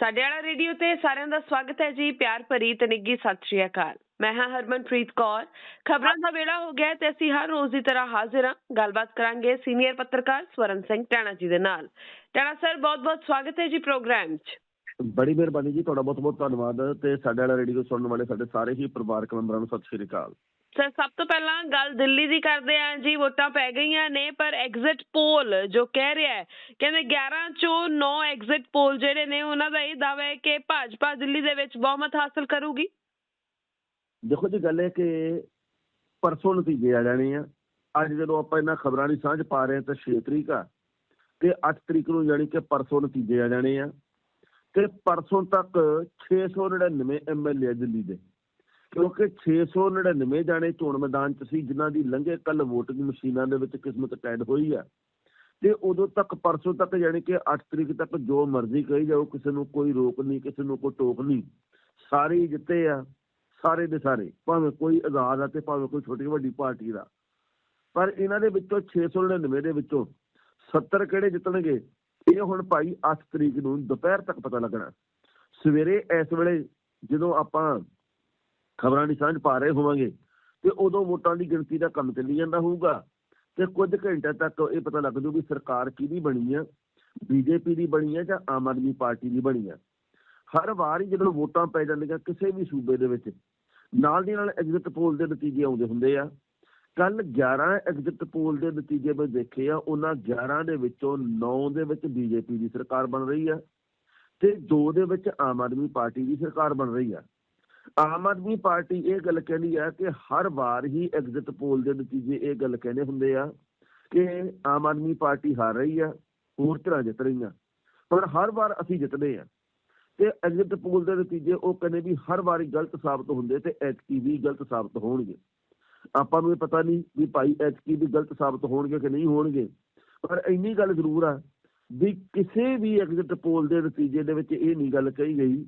ਸਾਡੇ ਵਾਲਾ ਰੇਡੀਓ ਤੇ ਸਾਰਿਆਂ ਦਾ ਸਵਾਗਤ ਹੈ ਜੀ, ਪਿਆਰ ਭਰੀ ਤੇ ਨਿੱਗੀ ਸਤਿ ਸ਼੍ਰੀ ਅਕਾਲ। ਮੈਂ ਹਾਂ ਹਰਮਨਪ੍ਰੀਤ ਕੌਰ। ਖਬਰਾਂ ਦਾ ਵੇਲਾ ਹੋ ਗਿਆ ਤੇ ਅਸੀਂ ਹਰ ਰੋਜ਼ ਦੀ ਤਰ੍ਹਾਂ ਹਾਜ਼ਰ ਹਾਂ। ਗੱਲਬਾਤ ਕਰਾਂਗੇ ਸੀਨੀਅਰ ਪੱਤਰਕਾਰ ਸਵਰਨ ਸਿੰਘ ਟਾਣਾ ਜੀ ਦੇ ਨਾਲ। ਟਾਣਾ ਸਰ, ਬਹੁਤ-ਬਹੁਤ ਸਵਾਗਤ ਹੈ ਜੀ ਪ੍ਰੋਗਰਾਮ 'ਚ। ਬੜੀ ਮਿਹਰਬਾਨੀ ਜੀ, ਤੁਹਾਡਾ ਬਹੁਤ ਬਹੁਤ ਧੰਨਵਾਦ ਤੇ ਸਾਡੇ ਵਾਲਾ ਰੇਡੀਓ ਸੁਣਨ ਵਾਲੇ ਸਾਡੇ ਸਾਰੇ ਹੀ ਪਰਿਵਾਰਕ ਮੈਂਬਰਾਂ ਨੂੰ ਸਤਿ ਸ਼੍ਰੀ ਅਕਾਲ। ਸਰ ਸਭ ਤੋਂ ਪਹਿਲਾਂ ਗੱਲ ਦਿੱਲੀ ਦੀ ਕਰਦੇ ਆਂ ਜੀ, ਵੋਟਾਂ ਪੈ ਗਈਆਂ ਨੇ, ਪਰ ਐਗਜ਼ਿਟ ਪੋਲ ਜੋ ਕਹਿ ਰਿਹਾ ਹੈ, ਕਹਿੰਦੇ 11 ਚੋਂ 9 ਐਗਜ਼ਿਟ ਪੋਲ ਜਿਹੜੇ ਨੇ, ਉਹਨਾਂ ਦਾ ਇਹ ਦਾਅਵਾ ਹੈ ਕਿ ਭਾਜਪਾ ਦਿੱਲੀ ਦੇ ਵਿੱਚ ਬਹੁਮਤ ਹਾਸਲ ਕਰੂਗੀ। ਦੇਖੋ ਜੀ, ਗੱਲ ਹੈ ਕਿ ਪਰਸੋਂ ਨਤੀਜੇ ਆ ਜਾਣੇ ਆ। ਅੱਜ ਜਦੋਂ ਆਪਾਂ ਇਹਨਾਂ ਖਬਰਾਂ ਦੀ ਸਾਂਝ ਪਾ ਰਹੇ ਹਾਂ, ਤਾਂ 6 ਤਰੀਕ ਆ ਤੇ 8 ਤਰੀਕ ਨੂੰ ਜਾਣੀ ਕਿ ਪਰਸੋਂ ਨਤੀਜੇ ਆ ਜਾਣੇ ਆ। ਤੇ ਪਰਸੋਂ ਤੱਕ 699 ਐਮਐਲਏ ਦਿੱਲੀ ਦੇ। ਕਿਉਂਕਿ 699 ਜਾਣੇ ਚੋਣ ਮੈਦਾਨ 'ਚ ਸੀ, ਜਿਨ੍ਹਾਂ ਦੀ ਲੰਘੇ ਕੱਲ VOTING ਮਸ਼ੀਨਾਂ ਦੇ ਵਿੱਚ ਕਿਸਮਤ ਕੈਦ ਹੋਈ ਆ। ਤੇ ਉਦੋਂ ਤੱਕ, ਪਰਸੋਂ ਤੱਕ ਜਾਣੀ ਕਿ 8 ਤਰੀਕ ਤੱਕ ਜੋ ਮਰਜ਼ੀ ਕਹੀ ਜਾਓ, ਕਿਸੇ ਨੂੰ ਕੋਈ ਰੋਕ ਨਹੀਂ, ਕਿਸੇ ਨੂੰ ਕੋਈ ਟੋਕ ਨਹੀਂ। ਸਾਰੇ ਜਿੱਤੇ ਆ, ਸਾਰੇ ਦੇ ਸਾਰੇ, ਭਾਵੇਂ ਕੋਈ ਆਜ਼ਾਦ ਆ ਤੇ ਭਾਵੇਂ ਕੋਈ ਛੋਟੀ ਵੱਡੀ ਪਾਰਟੀ ਦਾ। ਪਰ ਇਹਨਾਂ ਦੇ ਵਿੱਚੋਂ 699 ਦੇ ਵਿੱਚੋਂ 70 ਕਿਹੜੇ ਜਿੱਤਣਗੇ, ਇਹ ਹੁਣ ਭਾਈ 8 ਤਰੀਕ ਨੂੰ ਦੁਪਹਿਰ ਤੱਕ ਪਤਾ ਲੱਗਣਾ। ਸਵੇਰੇ ਇਸ ਵੇਲੇ ਜਦੋਂ ਆਪਾਂ ਖਬਰਾਂ ਦੀ ਸਾਂਝ ਪਾ ਰਹੇ ਹੋਵਾਂਗੇ। ਤੇ ਉਦੋਂ ਵੋਟਾਂ ਦੀ ਗਿਣਤੀ ਦਾ ਕੰਮ ਚੱਲੀ ਜਾਂਦਾ ਹੋਊਗਾ। ਤੇ ਕੁਝ ਘੰਟੇ ਤੱਕ ਇਹ ਪਤਾ ਲੱਗ ਜੂ ਵੀ ਸਰਕਾਰ ਕਿਹਦੀ ਬਣੀ ਆ? ਬੀਜੇਪੀ ਦੀ ਬਣੀ ਆ ਜਾਂ ਆਮ ਆਦਮੀ ਪਾਰਟੀ ਦੀ ਬਣੀ ਆ? ਹਰ ਵਾਰ ਹੀ ਜਦੋਂ ਵੋਟਾਂ ਪੈ ਜਾਂਦੀਆਂ ਕਿਸੇ ਵੀ ਸੂਬੇ ਦੇ ਵਿੱਚ, ਨਾਲ ਦੀ ਨਾਲ ਐਗਜ਼ਿਟ ਪੋਲ ਦੇ ਨਤੀਜੇ ਆਉਂਦੇ ਹੁੰਦੇ ਆ। ਕੱਲ 11 ਐਗਜ਼ਿਟ ਪੋਲ ਦੇ ਨਤੀਜੇ ਮੈਂ ਦੇਖੇ ਆ, ਉਹਨਾਂ 11 ਦੇ ਵਿੱਚੋਂ 9 ਦੇ ਵਿੱਚ ਬੀਜੇਪੀ ਦੀ ਸਰਕਾਰ ਬਣ ਰਹੀ ਆ ਤੇ 2 ਦੇ ਵਿੱਚ ਆਮ ਆਦਮੀ ਪਾਰਟੀ ਦੀ ਸਰਕਾਰ ਬਣ ਰਹੀ ਆ। ਆਮ ਆਦਮੀ ਪਾਰਟੀ ਇਹ ਗੱਲ ਕਹਿੰਦੀ ਆ ਕਿ ਹਰ ਵਾਰ ਹੀ ਐਗਜ਼ਿਟ ਪੋਲ ਦੇ ਨਤੀਜੇ ਇਹ ਗੱਲ ਕਹਿੰਦੇ ਹੁੰਦੇ ਆ ਕਿ ਆਮ ਆਦਮੀ ਪਾਰਟੀ ਹਾਰ ਰਹੀ ਆ, ਹੋਰ ਤਰ੍ਹਾਂ ਜਿੱਤ ਰਹੀਆਂ ਪਰ ਹਰ ਵਾਰ ਅਸੀਂ ਜਿੱਤਦੇ ਆ ਤੇ ਐਗਜ਼ਿਟ ਪੋਲ ਦੇ ਨਤੀਜੇ ਉਹ ਕਹਿੰਦੇ ਵੀ ਹਰ ਵਾਰੀ ਗਲਤ ਸਾਬਤ ਹੁੰਦੇ ਤੇ ਐਤਕੀ ਵੀ ਗਲਤ ਸਾਬਤ ਹੋਣਗੇ। ਆਪਾਂ ਨੂੰ ਇਹ ਪਤਾ ਨਹੀਂ ਵੀ ਭਾਈ ਐਤਕੀ ਵੀ ਗਲਤ ਸਾਬਤ ਹੋਣਗੇ ਕਿ ਨਹੀਂ ਹੋਣਗੇ। ਪਰ ਇੰਨੀ ਗੱਲ ਜ਼ਰੂਰ ਆ ਵੀ ਕਿਸੇ ਵੀ ਐਗਜ਼ਿਟ ਪੋਲ ਦੇ ਨਤੀਜੇ ਦੇ ਵਿੱਚ ਇਹ ਨਹੀਂ ਗੱਲ ਕਹੀ ਗਈ